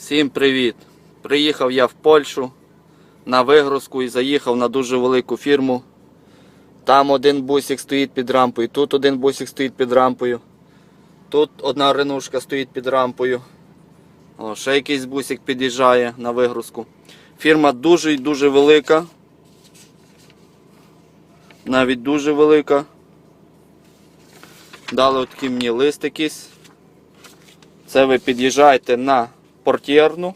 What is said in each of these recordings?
Всім привіт! Приїхав я в Польщу на вигрузку і заїхав на дуже велику фірму. Там один бусик стоїть під рампою, тут один бусик стоїть під рампою. Тут одна ренушка стоїть під рампою. О, ще якийсь бусик під'їжджає на вигрузку. Фірма дуже і дуже велика. Навіть дуже велика. Дали такий мені лист якийсь. Це ви під'їжджаєте на портєрну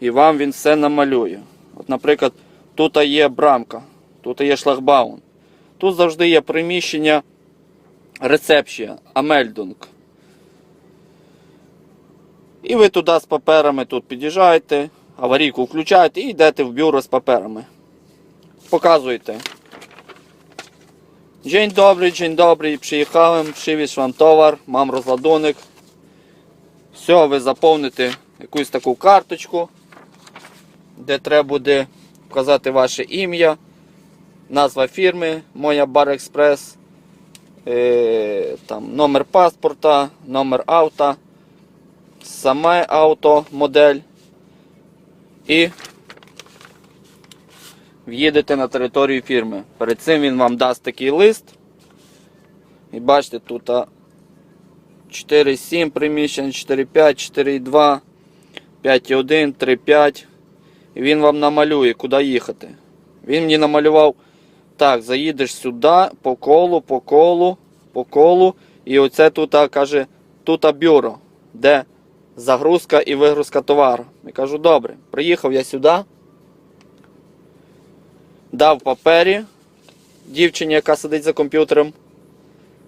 і вам він все намалює. От, наприклад, тут є брамка, тут є шлагбаун. Тут завжди є приміщення рецепція, Амельдунг. І ви туди з паперами тут під'їжджаєте, аварійку включаєте і йдете в бюро з паперами. Показуєте. Dzień dobry, dzień dobry. Przyjechałem przywieźć wam towar, mam rozładunek. Все, ви заповните якусь таку карточку, де треба буде вказати ваше ім'я, назва фірми, моя Бар Експрес, е, там, номер паспорта, номер авто, саме авто, модель. І в'їдете на територію фірми. Перед цим він вам дасть такий лист. І бачите, тут 4,7 приміщень, 4,5, 4,2, 5,1, 3,5. І він вам намалює, куди їхати. Він мені намалював, так, заїдеш сюди, по колу, по колу, по колу. І оце тут каже, тут бюро, де загрузка і вигрузка товару. Я кажу, добре, приїхав я сюди. Дав папері дівчині, яка сидить за комп'ютером.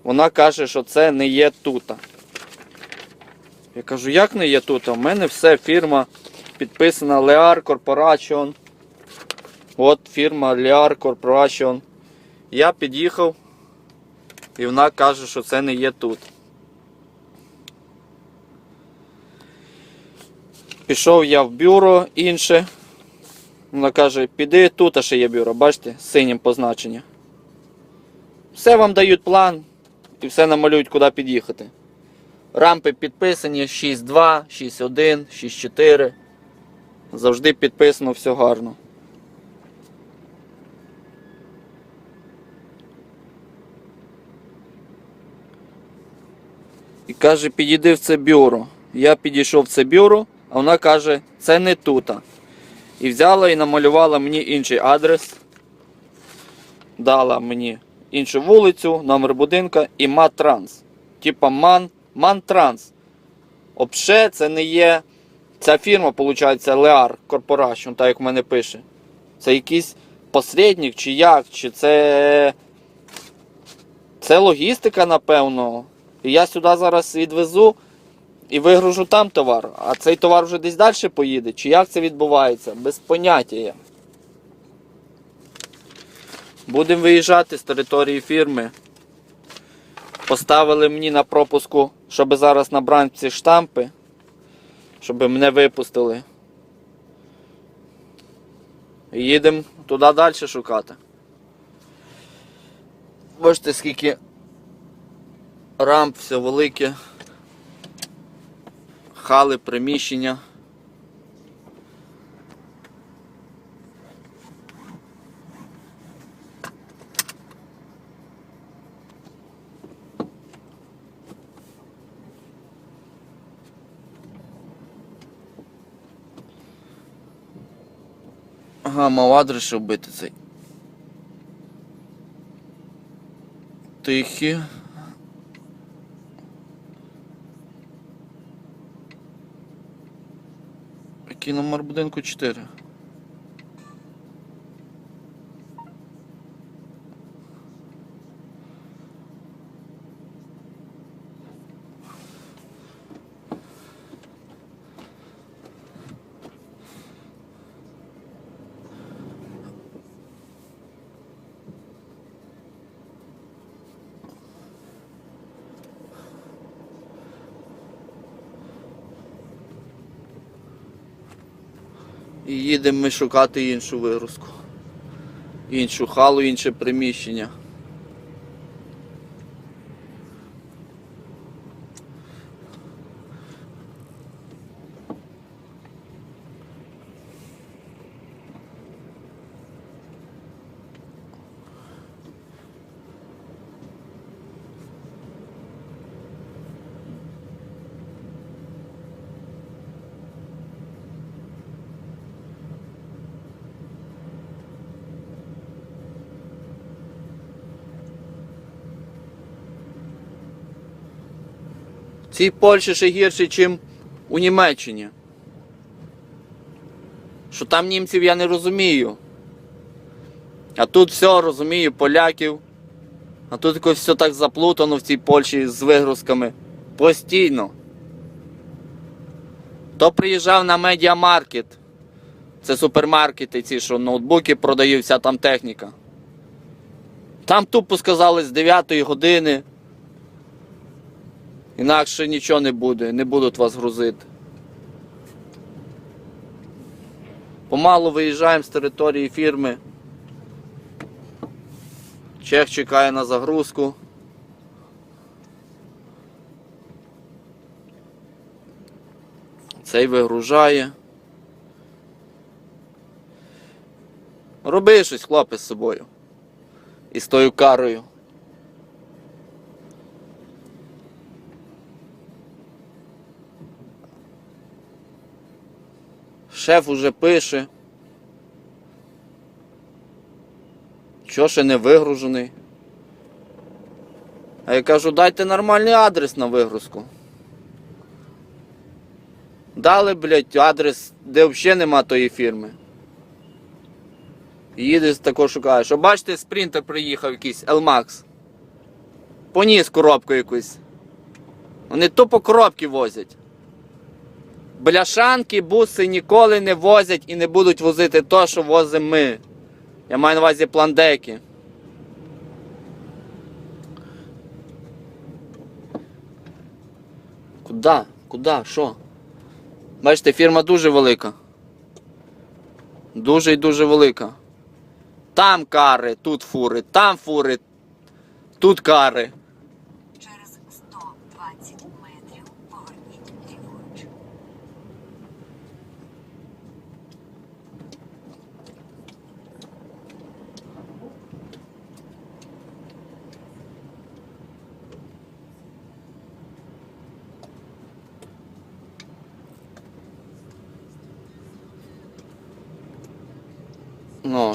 Вона каже, що це не є тут. Я кажу, як не є тут? У мене все фірма підписана Lear Corporation. От фірма Lear Corporation. Я під'їхав і вона каже, що це не є тут. Пішов я в бюро інше. Вона каже, піди тут а ще є бюро, бачите, синім позначення. Все вам дають план і все намалюють, куди під'їхати. Рампи підписані 6.2, 6.1, 6.4. Завжди підписано все гарно. І каже, підійди в це бюро. Я підійшов в це бюро, а вона каже, це не тута. І взяла і намалювала мені інший адрес. Дала мені іншу вулицю, номер будинка і Матранс. Типа Ман, Мантранс. Обше це не є. Ця фірма, виходить, Lear Corporation, так як в мене пише. Це якийсь посередник, чи як, чи це. Це логістика, напевно. І я сюди зараз відвезу і вигружу там товар, а цей товар вже десь далі поїде. Чи як це відбувається? Без поняття. Будемо виїжджати з території фірми. Поставили мені на пропуску, щоб зараз на бранці штампи, щоб мене випустили. І їдемо туди далі шукати. Бачите, скільки рамп, все велике хали, приміщення. Ага, мав адрес бити цей. Тихі. Який номер будинку 4? І їдемо ми шукати іншу вирозку, Іншу халу, інше приміщення. Цій Польщі ще гірше, ніж у Німеччині. Що там німців я не розумію. А тут все розумію, поляків. А тут все так заплутано в цій Польщі з вигрузками. Постійно. То приїжджав на медіамаркет. Це супермаркети, ці, що ноутбуки продають, вся там техніка. Там тупо сказали з 9 години. Інакше нічого не буде, не будуть вас грузити. Помалу виїжджаємо з території фірми. Чех чекає на загрузку. Цей вигружає. Роби щось, хлопець з собою. І з тою карою. Шеф уже пише. Що ще не вигружений? А я кажу, дайте нормальний адрес на вигрузку. Дали, блядь, адрес, де взагалі нема тої фірми. Їдеш тако шукаєш. Що бачите, спринтер приїхав якийсь, L-Max. Поніс коробку якусь. Вони тупо коробки возять. Бляшанки, буси ніколи не возять і не будуть возити то, що возимо ми. Я маю на увазі пландеки. Куда? Куда? Що? Бачите, фірма дуже велика. Дуже і дуже велика. Там кари, тут фури, там фури, тут кари.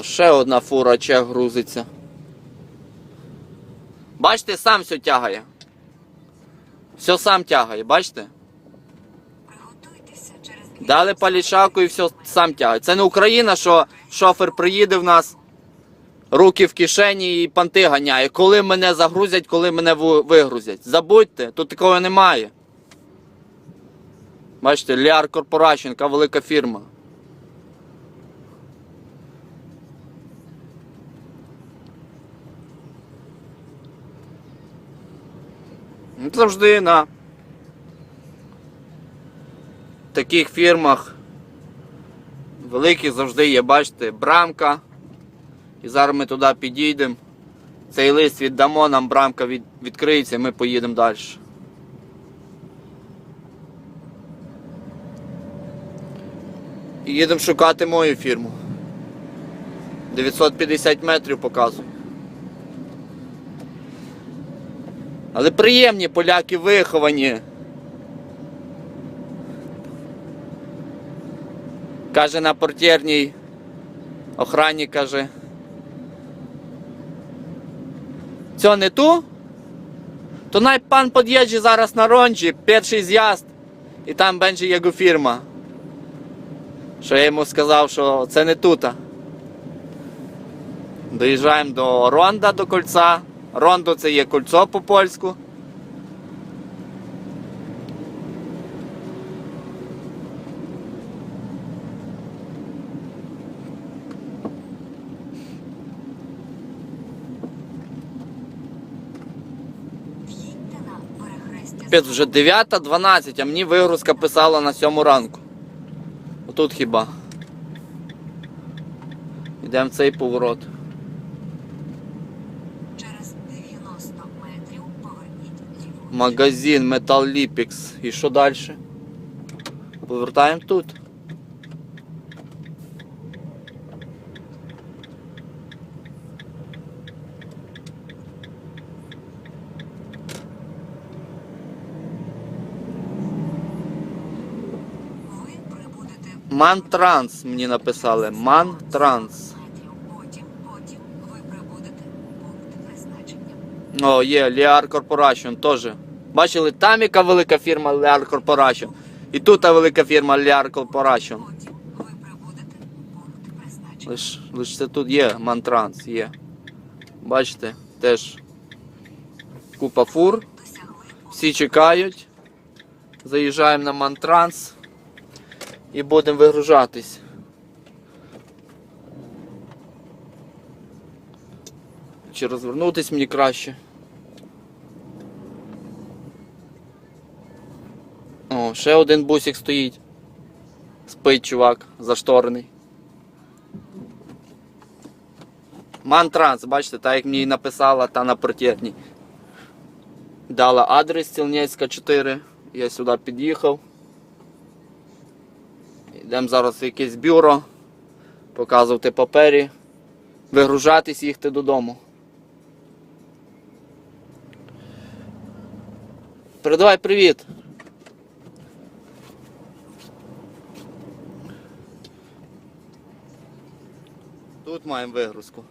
Ще одна фура чех грузиться. Бачите, сам все тягає. Все сам тягає, бачите? Дали палішаку і все сам тягає. Це не Україна, що шофер приїде в нас, руки в кишені і панти ганяє. Коли мене загрузять, коли мене вигрузять. Забудьте, тут такого немає. Бачите, Ліар яка велика фірма. Завжди на таких фірмах великих завжди є, бачите, брамка. І зараз ми туди підійдемо. Цей лист віддамо, нам брамка від, відкриється, і ми поїдемо далі. І їдемо шукати мою фірму. 950 метрів показує. Але приємні поляки виховані. Каже на портєрній охрані, каже. Це не ту? То най пан під'їжджає зараз на ронджі, перший з'їзд, і там będzie його фірма. Що я йому сказав, що це не тута. Доїжджаємо до Ронда, до кольця. Рондо це є кольцо по польську. Перехрестя. Вже 9.12, а мені вигрузка писала на 7 ранку. Отут хіба. Йдемо в цей поворот. Магазин Metal Lipix. І що далі? Повертаємо тут. Ви прибудете Мантранс мені написали. Мантранс. метрів. Потім, потім ви прибудете у пункт призначення. О, є Liar Corporation теж. Бачили, там яка велика фірма Lear Corporation. І тут та велика фірма Lear Corporation. Лиш, лиш це тут є, Мантранс є. Бачите, теж купа фур. Всі чекають. Заїжджаємо на Мантранс і будемо вигружатись. Чи розвернутись мені краще? Ще один бусик стоїть. Спить чувак, зашторений. Мантранс, бачите, так як мені і написала та на портєрні. Дала адрес Стільницька 4. Я сюди під'їхав. Йдемо зараз в якесь бюро. Показувати папері. Вигружатись і їхати додому. Передавай привіт. Маємо вигрузку.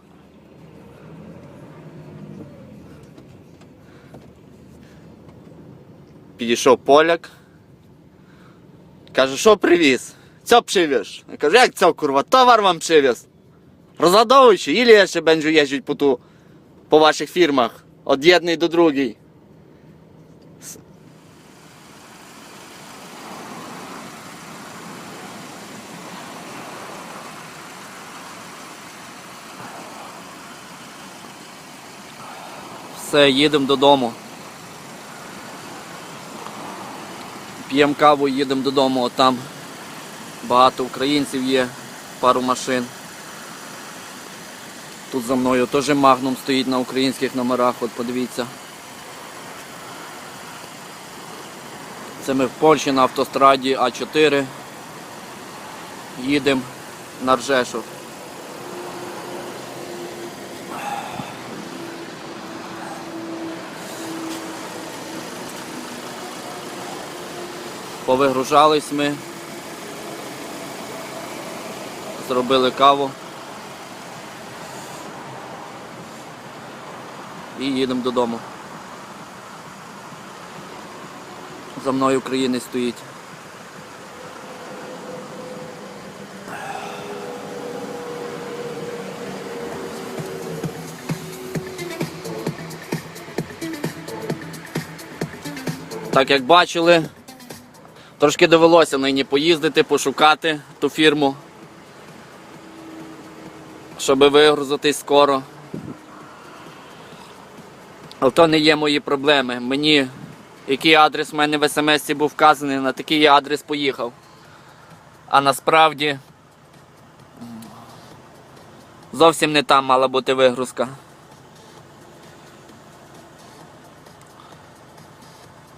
Підійшов поляк. Каже, що привіз? Це привіз. Я кажу, як це курва? Товар вам привіз. Розгадовуючи, ілі я ще бенджу їжджуть по, ту, по ваших фірмах. Од єдний до другий. Все, їдемо додому. П'ємо каву, їдемо додому, от там багато українців є, пару машин. Тут за мною теж магнум стоїть на українських номерах, от подивіться. Це ми в Польщі на автостраді А4. Їдемо на Ржешов. Повигружались ми. Зробили каву. І їдемо додому. За мною українець стоїть. Так як бачили, Трошки довелося нині поїздити, пошукати ту фірму, щоб вигрузитись скоро. Але то не є мої проблеми. Мені, який адрес в мене в смс був вказаний, на такий я адрес поїхав. А насправді зовсім не там мала бути вигрузка.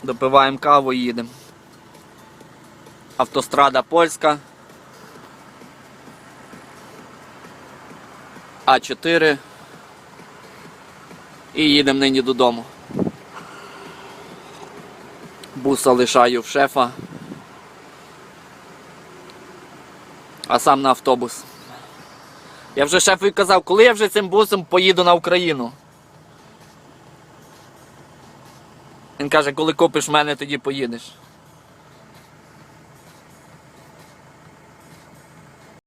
Допиваємо каву і їдемо. Автострада польська. А4. І їдемо нині додому. Буса лишаю в шефа. А сам на автобус. Я вже шефу казав, коли я вже цим бусом поїду на Україну. Він каже, коли купиш мене, тоді поїдеш.